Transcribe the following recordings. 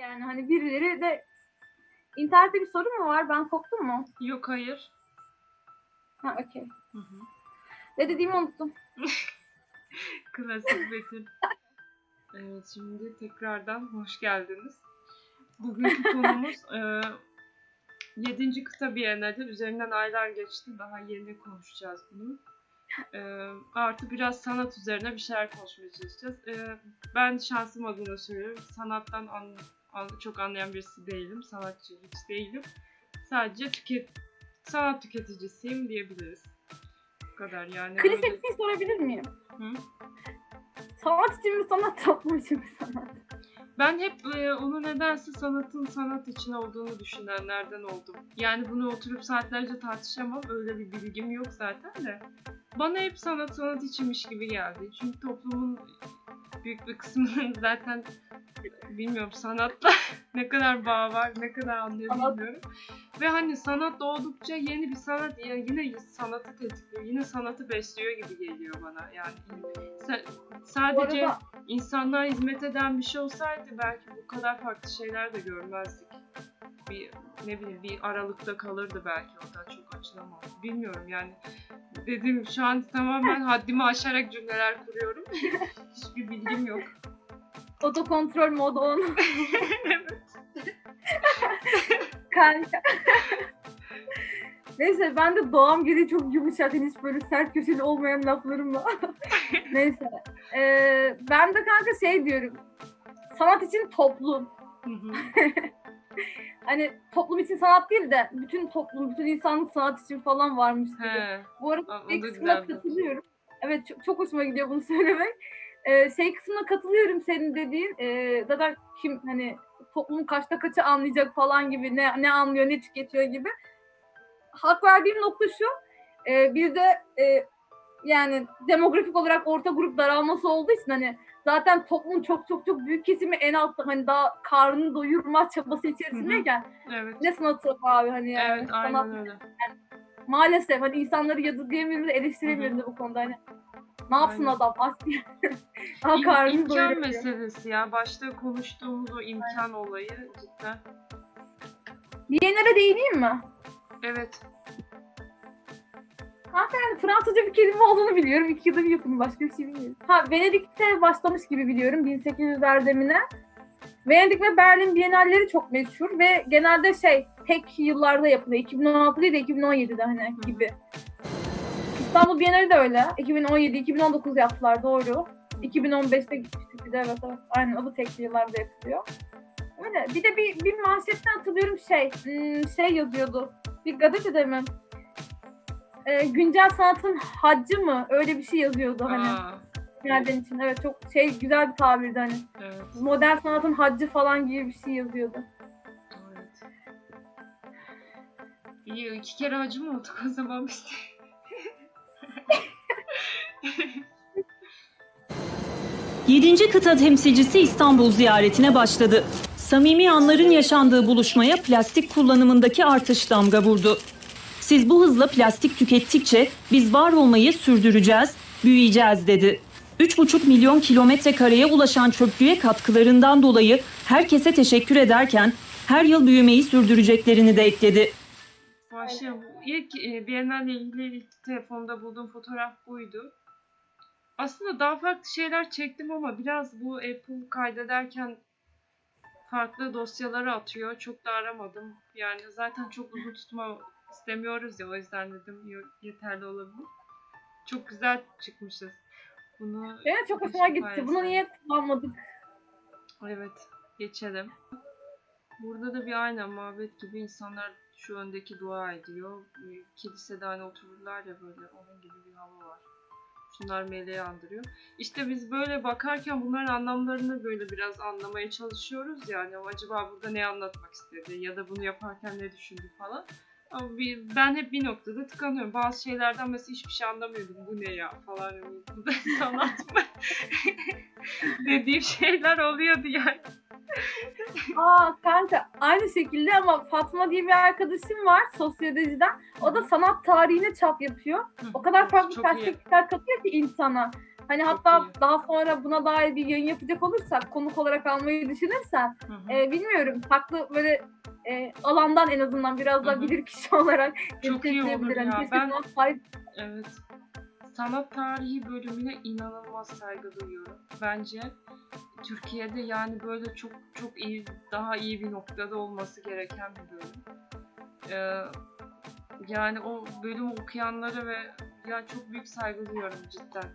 yani hani birileri de internette bir sorun mu var? Ben koptum mu? Yok hayır. Ha okey. Hı hı. Ne dediğimi unuttum. Klasik Betül. Evet şimdi tekrardan hoş geldiniz. Bugünkü konumuz e, 7. kıta Bienali. Üzerinden aylar geçti. Daha yeni konuşacağız bunu. E, artı biraz sanat üzerine bir şeyler konuşmaya çalışacağız. E, ben şansım adına söylüyorum. Sanattan an- an- çok anlayan birisi değilim. Sanatçı hiç değilim. Sadece tüket sanat tüketicisiyim diyebiliriz. Bu kadar yani. Klişe öyle- bir şey sorabilir miyim? Hı? Sanat için mi sanat, toplum için mi sanat? Ben hep e, onu nedense sanatın sanat için olduğunu düşünenlerden oldum. Yani bunu oturup saatlerce tartışamam. Öyle bir bilgim yok zaten de. Bana hep sanat sanat içinmiş gibi geldi. Çünkü toplumun büyük bir kısmının zaten bilmiyorum sanatla ne kadar bağ var, ne kadar anlıyor bilmiyorum. Ve hani sanat doğdukça yeni bir sanat yani yine sanatı tetikliyor, yine sanatı besliyor gibi geliyor bana. Yani sadece arada insanlığa hizmet eden bir şey olsaydı belki bu kadar farklı şeyler de görmezdik. Bir ne bileyim bir aralıkta kalırdı belki o da çok açılamaz. Bilmiyorum yani. Dedim şu an tamamen haddimi aşarak cümleler kuruyorum. Hiçbir bilgim yok. otokontrol modu on. evet. Kanka. Neyse ben de doğam gereği çok yumuşak. hani Hiç böyle sert köşeli olmayan laflarımla. Neyse. Ee, ben de kanka şey diyorum. Sanat için toplum. Hani toplum için sanat değil de bütün toplum, bütün insanlık sanat için falan varmış gibi. He. Bu arada şey kısmına katılıyorum. Evet çok, çok hoşuma gidiyor bunu söylemek. Ee, şey kısmına katılıyorum senin dediğin. Ee, zaten kim hani toplumun kaçta kaçı anlayacak falan gibi ne ne anlıyor ne tüketiyor gibi. Hak verdiğim nokta şu. E, bir de e, yani demografik olarak orta grup daralması olduğu için hani zaten toplumun çok çok çok büyük kesimi en altta hani daha karnını doyurma çabası içerisindeyken Evet. ne sanatı abi hani yani Evet sanat aynen öyle. maalesef hani insanları yadırgayamıyoruz, eleştiremiyoruz da bu konuda hani. Ne yapsın Aynen. adam? Aç İm- karnını imkan doyuramıyor. meselesi ya. Başta konuştuğumuz o imkan olayı cidden. Biennale değineyim mi? Evet. Yani Fransızca bir kelime olduğunu biliyorum. İki yılda bir yapımı başka bir şey bilmiyorum. Ha Venedik'te başlamış gibi biliyorum 1800'ler demine. Venedik ve Berlin Biennalleri çok meşhur ve genelde şey tek yıllarda yapılıyor. 2016 değil de 2017'de hani gibi. İstanbul Biennale de öyle. 2017-2019 yaptılar doğru. 2015'te gitmiştik bir de evet, evet. Aynen o da tek yıllarda yapılıyor. Öyle. Bir de bir, bir manşetten hatırlıyorum şey, hmm, şey yazıyordu. Bir gazetede mi? Ee, güncel sanatın haccı mı? Öyle bir şey yazıyordu hani. Aa, Nereden için? Evet çok şey güzel bir tabirdi hani. evet. Modern sanatın haccı falan gibi bir şey yazıyordu. Evet. İyi iki kere acı mı olduk o zaman biz de? Yedinci kıta temsilcisi İstanbul ziyaretine başladı. Samimi anların yaşandığı buluşmaya plastik kullanımındaki artış damga vurdu. Siz bu hızla plastik tükettikçe biz var olmayı sürdüreceğiz, büyüyeceğiz dedi. 3,5 milyon kilometre kareye ulaşan çöplüğe katkılarından dolayı herkese teşekkür ederken her yıl büyümeyi sürdüreceklerini de ekledi. Başlayalım. İlk e, Biennale ile ilgili ilk telefonda bulduğum fotoğraf buydu. Aslında daha farklı şeyler çektim ama biraz bu Apple kaydederken farklı dosyaları atıyor. Çok da aramadım. Yani zaten çok uzun tutma istemiyoruz ya o yüzden dedim yeterli olabilir. Çok güzel çıkmışız. Bunu Benim çok hoşuma gitti. Bunu paylaşalım. niye kullanmadık? Evet, geçelim. Burada da bir aynen mabet gibi insanlar şu öndeki dua ediyor. Bir Kilisede hani otururlar ya böyle onun gibi bir hava var. Şunlar meleği andırıyor. İşte biz böyle bakarken bunların anlamlarını böyle biraz anlamaya çalışıyoruz yani. Acaba burada ne anlatmak istedi ya da bunu yaparken ne düşündü falan. Ama bir, ben hep bir noktada tıkanıyorum. Bazı şeylerden mesela hiçbir şey anlamıyordum. Bu ne ya falan. Sanat mı? Dediğim şeyler oluyordu yani. Aa kanka aynı şekilde ama Fatma diye bir arkadaşım var sosyolojiden. O da sanat tarihine çap yapıyor. O kadar farklı perspektifler katıyor ki insana. Hani Çok hatta iyi. daha sonra buna dair bir yayın yapacak olursak konuk olarak almayı düşünürsen Hı hı. e, bilmiyorum farklı böyle e, alandan en azından biraz daha bilir kişi olarak Çok iyi olur ya. Ben- Evet. Sanat tarihi bölümüne inanılmaz saygı duyuyorum. Bence Türkiye'de yani böyle çok çok iyi, daha iyi bir noktada olması gereken bir bölüm. Ee, yani o bölüm okuyanlara ve ya çok büyük saygı duyuyorum cidden.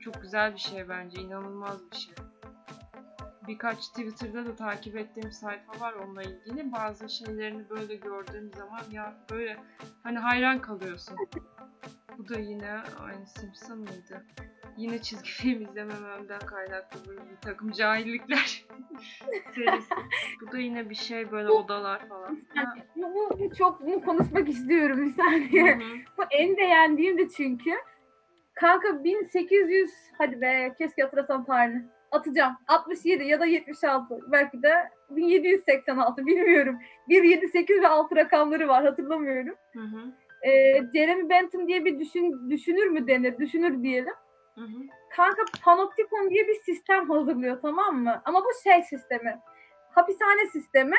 Çok güzel bir şey bence, inanılmaz bir şey. Birkaç Twitter'da da takip ettiğim sayfa var onunla ilgili. Bazı şeylerini böyle gördüğüm zaman ya böyle hani hayran kalıyorsun. Bu da yine aynı Simpson mıydı? Yine çizgi film izlemememden kaynaklı böyle bir takım cahillikler serisi. Bu da yine bir şey böyle odalar falan. Ha, bu, bu, çok bunu konuşmak istiyorum bir hı saniye. hı. Bu en beğendiğim de çünkü. Kanka 1800 hadi be keşke hatırlasam tarihini. Atacağım. 67 ya da 76. Belki de 1786 bilmiyorum. 1, 7, 8 ve 6 rakamları var hatırlamıyorum. Hı hı. Ee, Jeremy Bentham diye bir düşün, düşünür mü denir? Düşünür diyelim. Hı hı. Kanka Panoptikon diye bir sistem hazırlıyor tamam mı? Ama bu şey sistemi. Hapishane sistemi.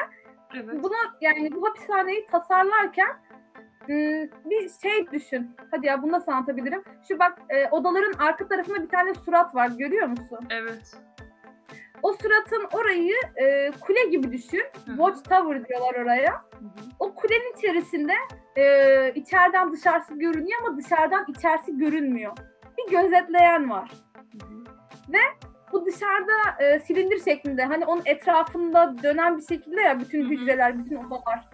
Evet. Bunu yani bu hapishaneyi tasarlarken bir şey düşün. Hadi ya bunu nasıl anlatabilirim? Şu bak e, odaların arka tarafında bir tane surat var görüyor musun? Evet. O suratın orayı e, kule gibi düşün. Hı. Watch Tower diyorlar oraya. Hı hı. O kulenin içerisinde e, içeriden dışarısı görünüyor ama dışarıdan içerisi görünmüyor. Bir gözetleyen var. Hı hı. Bu dışarıda e, silindir şeklinde hani onun etrafında dönen bir şekilde ya bütün Hı hı. hücreler, bütün odalar.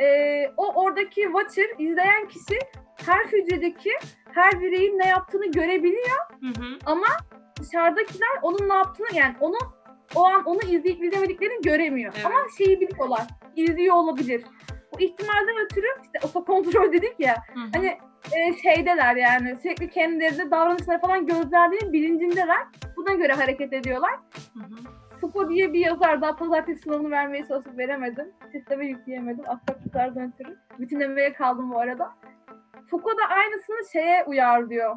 E, o oradaki watcher izleyen kişi her hücredeki her bireyin ne yaptığını görebiliyor. Hı hı. Dışarıdakiler onun ne yaptığını yani onu o an onu izleyip izlemediklerini göremiyor. Evet. Ama şeyi biliyorlar. izliyor olabilir. Bu ihtimalden ötürü işte otokontrol dedik ya. Hı hı. Hani e, şeydeler yani sürekli kendilerinde davranışları falan gözlerinin bilincindeler. Buna göre hareket ediyorlar. Hı hı. Foucault diye bir yazar daha pazartesi sınavını vermeye çalışıp veremedim. Sisteme yükleyemedim. Aksaklıklardan ötürü. Bütünlemeye kaldım bu arada. Foucault da aynısını şeye uyarlıyor.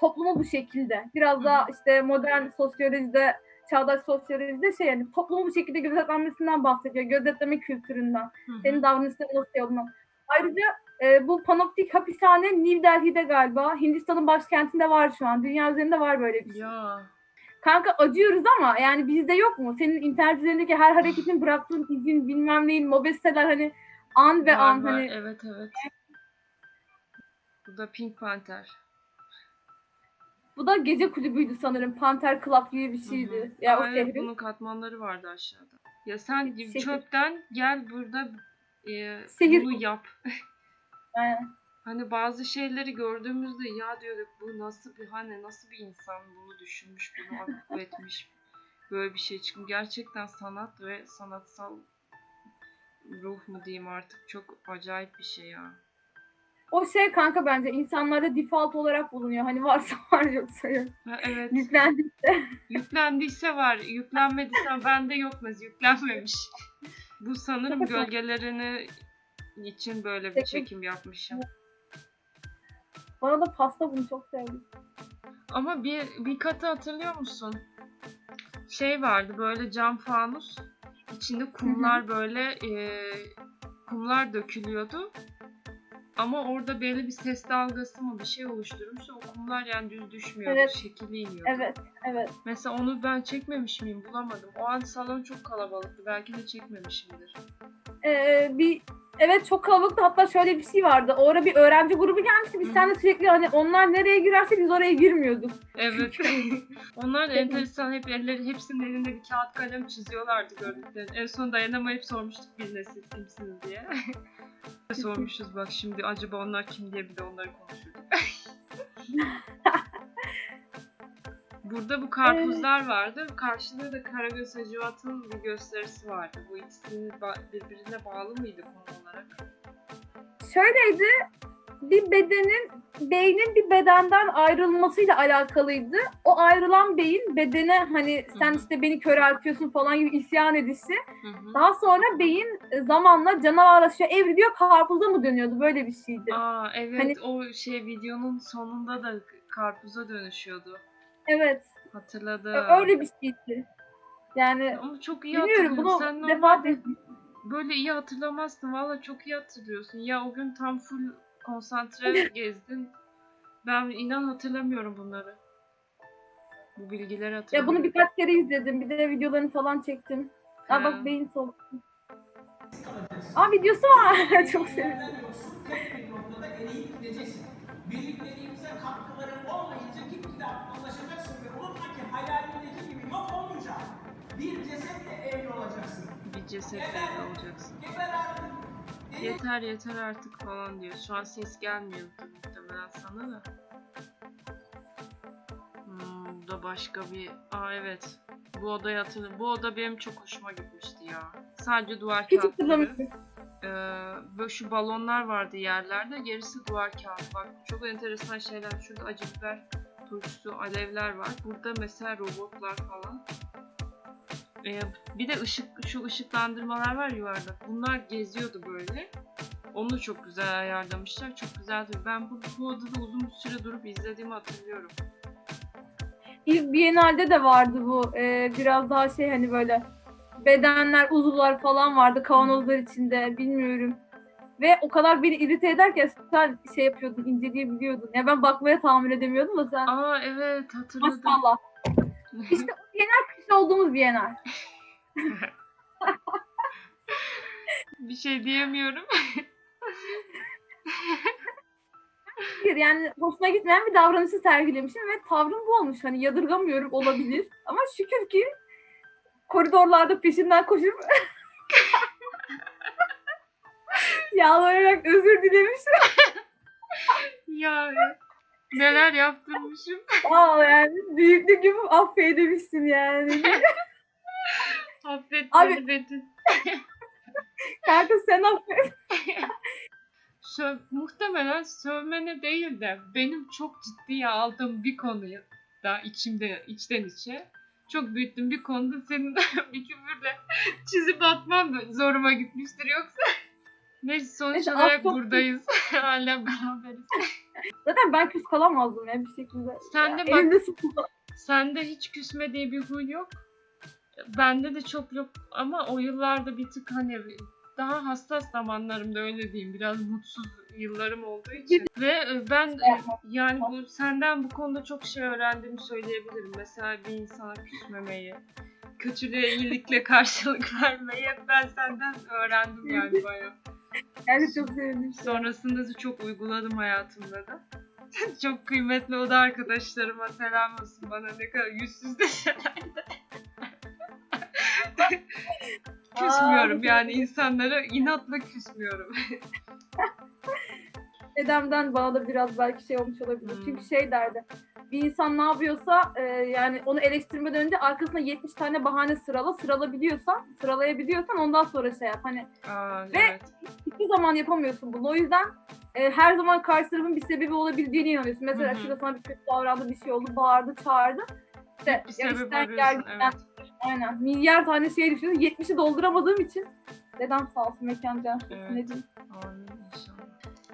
Toplumu bu şekilde. Biraz daha işte modern sosyolojide, çağdaş sosyolojide şey yani toplumu bu şekilde gözetlenmesinden bahsediyor. Gözetleme kültüründen. Hı hı. Senin davranışların nasıl yolundan. Ayrıca e, bu panoptik hapishane New Delhi'de galiba. Hindistan'ın başkentinde var şu an. Dünya üzerinde var böyle bir şey. Ya. Kanka acıyoruz ama yani bizde yok mu? Senin internet üzerindeki her hareketin bıraktığın izin bilmem neyin mobesteler hani an ve Var, an var. hani Evet evet. Bu da Pink Panther. bu da gece kulübüydü sanırım. Panther Club gibi bir Hı hı. şeydi. Ya o Aa, evet, şehrin. bunun katmanları vardı aşağıda. Ya sen Şehir. çöpten gel burada e, Şehir. bunu yap. Aynen. Hani bazı şeyleri gördüğümüzde ya diyorduk bu nasıl bir hani nasıl bir insan bunu düşünmüş bunu akıl etmiş böyle bir şey çıkmış. Gerçekten sanat ve sanatsal ruh mu diyeyim artık çok acayip bir şey ya. O şey kanka bence insanlarda default olarak bulunuyor. Hani varsa var yoksa yok. Ha, evet. Yüklendi. Yüklendiyse var, yüklenmediyse bende yok mesela yüklenmemiş. Bu sanırım gölgelerini için böyle bir çekim yapmışım. Bana da pasta bunu çok sevdim. Ama bir bir katı hatırlıyor musun? Şey vardı böyle cam fanus. içinde kumlar böyle e, kumlar dökülüyordu. Ama orada belli bir ses dalgası mı bir şey oluşturmuş. O kumlar yani düz düşmüyordu. Evet. Şekilli iniyordu. Evet, evet. Mesela onu ben çekmemiş miyim bulamadım. O an salon çok kalabalıktı. Belki de çekmemişimdir. Ee, bir evet çok kalabalıktı. Hatta şöyle bir şey vardı. Orada bir öğrenci grubu gelmişti. Biz seninle sürekli hani onlar nereye girerse biz oraya girmiyorduk. Evet. Onlar da enteresan hep elleri hepsinin elinde bir kağıt kalem çiziyorlardı gördüklerini. En son dayanamayıp sormuştuk birine siz kimsiniz diye. Sormuşuz bak şimdi acaba onlar kim diye bir de onları konuşurduk. Burada bu karpuzlar vardı. Karşıda da Karagöz Hacivat'ın bir gösterisi vardı. Bu ikisinin birbirine bağlı mıydı konu olarak? Şöyleydi. Bir bedenin beynin bir bedenden ayrılmasıyla alakalıydı. O ayrılan beyin bedene hani sen işte beni köreltiyorsun falan gibi isyan edişi. Daha sonra beyin e, zamanla canavarlaşıyor, evriliyor, karpuza mı dönüyordu? Böyle bir şeydi. Aa evet Hani- o şey videonun sonunda da karpuza dönüşüyordu. Evet. Hatırladım. Öyle bir şeydi. Yani Ama çok iyi bilmiyorum hatırlıyorsun. bunu Sen normalde böyle iyi hatırlamazsın. Valla çok iyi hatırlıyorsun. Ya o gün tam full konsantre gezdin. Ben inan hatırlamıyorum bunları. Bu bilgileri Ya hatırlamıyorum. bunu birkaç kere izledim. Bir de videolarını falan çektim. Aa Ha. bak beyin sol. Aa videosu var. Çok sevindim. Birlikteliğimize katkıların olacaksın. Bir cesetle evli olacaksın. Yeter yeter artık falan diyor. Şu an ses gelmiyor muhtemelen sana da. Hmm, bu da başka bir... Aa evet. Bu odayı hatırlıyorum. Bu oda benim çok hoşuma gitmişti ya. Sadece duvar Hiç kağıtları. Ee, böyle şu balonlar vardı yerlerde. Gerisi duvar kağıdı. Bak çok enteresan şeyler. Şurada acı biber turşusu, alevler var. Burada mesela robotlar falan. Ee, bir de ışık, şu ışıklandırmalar var yuvarlak. Bunlar geziyordu böyle. Onu çok güzel ayarlamışlar. Çok güzeldi. Ben bu, bu odada uzun bir süre durup izlediğimi hatırlıyorum. İlk Biennale'de de vardı bu. Ee, biraz daha şey hani böyle bedenler, uzuvlar falan vardı kavanozlar içinde. Bilmiyorum. Ve o kadar beni irite ederken sen şey yapıyordun, inceleyebiliyordun. Ya ben bakmaya tahammül edemiyordum da sen Aa evet hatırladım. maşallah. İşte Biennale kış olduğumuz Biennale. bir şey diyemiyorum. Yani hoşuna gitmeyen bir davranışı sergilemişim ve tavrım bu olmuş. Hani yadırgamıyorum olabilir. Ama şükür ki koridorlarda peşinden koşup yalvararak özür dilemişim. ya neler yaptırmışım. Aa yani büyüklük gibi affedemişsin yani. Affet Abi- beni Betül. Kanka sen affet. Sö- muhtemelen sövmene değil de benim çok ciddiye aldığım bir konuyu da içimde içten içe çok büyüttüm bir konuda senin bir küfürle çizip atman da zoruma gitmiştir yoksa. Neyse sonuç Neyse, olarak çok- buradayız. Hala beraberiz. Zaten ben küs kalamazdım ya bir şekilde. Sen Ya de bak- sıkıldı. Sende hiç küsme diye bir huy yok. Bende de çok yok ama o yıllarda bir tık hani daha hassas zamanlarımda öyle diyeyim biraz mutsuz yıllarım olduğu için ve e, ben e, yani bu senden bu konuda çok şey öğrendiğimi söyleyebilirim. Mesela bir insana küsmemeyi, kötülüğe iyilikle karşılık vermeyi hep ben senden öğrendim yani bayağı. Yani çok sevindim. Sonrasında da çok uyguladım hayatımda da. çok kıymetli o da arkadaşlarıma selam olsun bana ne kadar yüzsüz deseler de. küsmüyorum yani insanlara inatla küsmüyorum. Dedemden bana da biraz belki şey olmuş olabilir. Hmm. Çünkü şey derdi. Bir insan ne yapıyorsa e, yani onu eleştirmeden önce arkasına 70 tane bahane sırala. Sıralabiliyorsan, sıralayabiliyorsan ondan sonra şey yap. Hani Aa, Ve- evet. hiçbir zaman yapamıyorsun bunu. O yüzden e, her zaman karşı tarafın bir sebebi olabildiğine inanıyorsun. Mesela Hı hı. şurada sana bir kötü davrandı, bir şey oldu, bağırdı, çağırdı. İşte, Bir ya işten geldiğinden, Evet. aynen. Milyar tane şey düşünüyorum. 70'i dolduramadığım için dedem sağ olsun mekan can. Evet. Amin inşallah.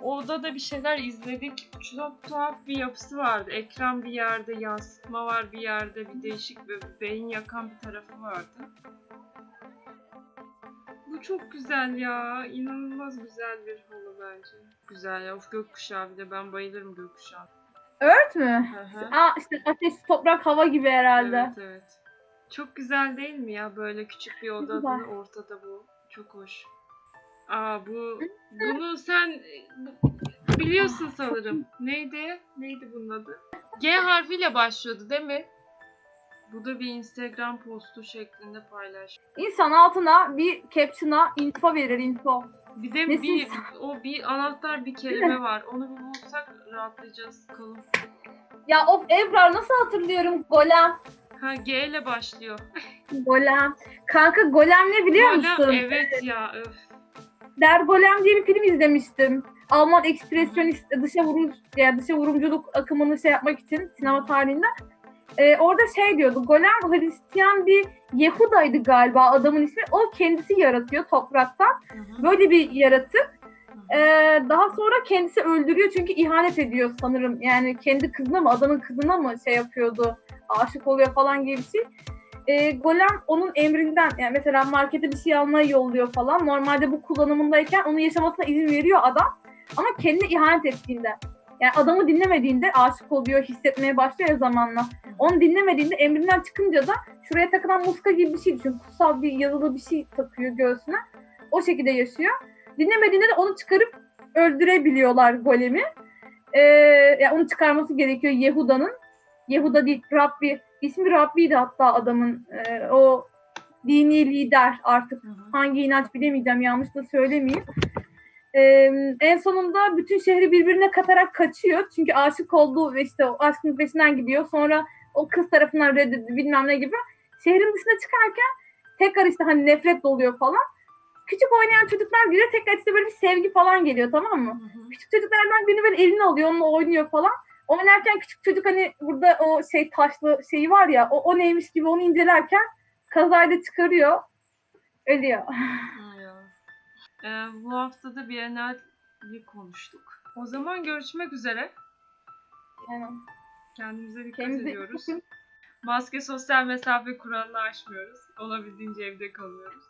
Orada da bir şeyler izledik. Çok tuhaf bir yapısı vardı. Ekran bir yerde, yansıtma var bir yerde, bir değişik bir beyin yakan bir tarafı vardı. Bu çok güzel ya. İnanılmaz güzel bir halı bence. Güzel ya. Of gökkuşağı bir de ben bayılırım gökkuşağı. Ört mü? Hı hı. Aa işte ateş, toprak, hava gibi herhalde. Evet evet. Çok güzel değil mi ya böyle küçük bir odada güzel. ortada bu. Çok hoş. Aa bu bunu sen bu- biliyorsun sanırım. Neydi? Neydi bunun adı? G harfiyle başlıyordu değil mi? Bu da bir Instagram postu şeklinde paylaş. İnsan altına bir caption'a info verir info. Bir de Nesin bir o bir anahtar bir kelime var. Onu bir bulsak rahatlayacağız bakalım. Ya of Ebrar nasıl hatırlıyorum Golem. Ha G ile başlıyor. Golem. Kanka Golem ne biliyor Hala musun? evet ya öf. Der Golem diye bir film izlemiştim. Alman ekspresyonist dışa vurum yani dışa vurumculuk akımını şey yapmak için sinema tarihinde. Ee, orada şey diyordu. Golem Hristiyan bir Yehuda'ydı galiba adamın ismi. O kendisi yaratıyor topraktan. Böyle bir yaratık. Ee, daha sonra kendisi öldürüyor çünkü ihanet ediyor sanırım. Yani kendi kızına mı, adamın kızına mı şey yapıyordu, aşık oluyor falan gibi bir şey. Ee, Golem onun emrinden, yani mesela markete bir şey almaya yolluyor falan. Normalde bu kullanımındayken onu yaşamasına izin veriyor adam. Ama kendine ihanet ettiğinde, yani adamı dinlemediğinde aşık oluyor, hissetmeye başlıyor zamanla. Onu dinlemediğinde emrinden çıkınca da şuraya takılan muska gibi bir şey düşün. Kutsal bir yazılı bir şey takıyor göğsüne. O şekilde yaşıyor. Dinlemediğinde de onu çıkarıp öldürebiliyorlar golemi. Ee, yani onu çıkarması gerekiyor Yehuda'nın. Yehuda değil Rabbi. İsmi Rabbi'ydi hatta adamın. Ee, o dini lider artık. Hangi inanç bilemeyeceğim yanlış da söylemeyeyim. Ee, en sonunda bütün şehri birbirine katarak kaçıyor. Çünkü aşık olduğu ve işte o aşkın peşinden gidiyor. Sonra o kız tarafından reddedildi bilmem ne gibi. Şehrin dışına çıkarken tekrar işte hani nefret doluyor falan. Küçük oynayan çocuklar geliyor tekrar işte böyle bir sevgi falan geliyor tamam mı? Hı hı. Küçük çocuklardan birini böyle eline alıyor onunla oynuyor falan. Oynarken küçük çocuk hani burada o şey taşlı şeyi var ya o, o neymiş gibi onu incelerken kazayla çıkarıyor. Ölüyor. Ee, bu hafta da Biennale'yi konuştuk. O zaman görüşmek üzere. Yani Kendimize dikkat kendinize iyi ediyoruz. Maske sosyal mesafe kuralını aşmıyoruz. Olabildiğince evde kalıyoruz.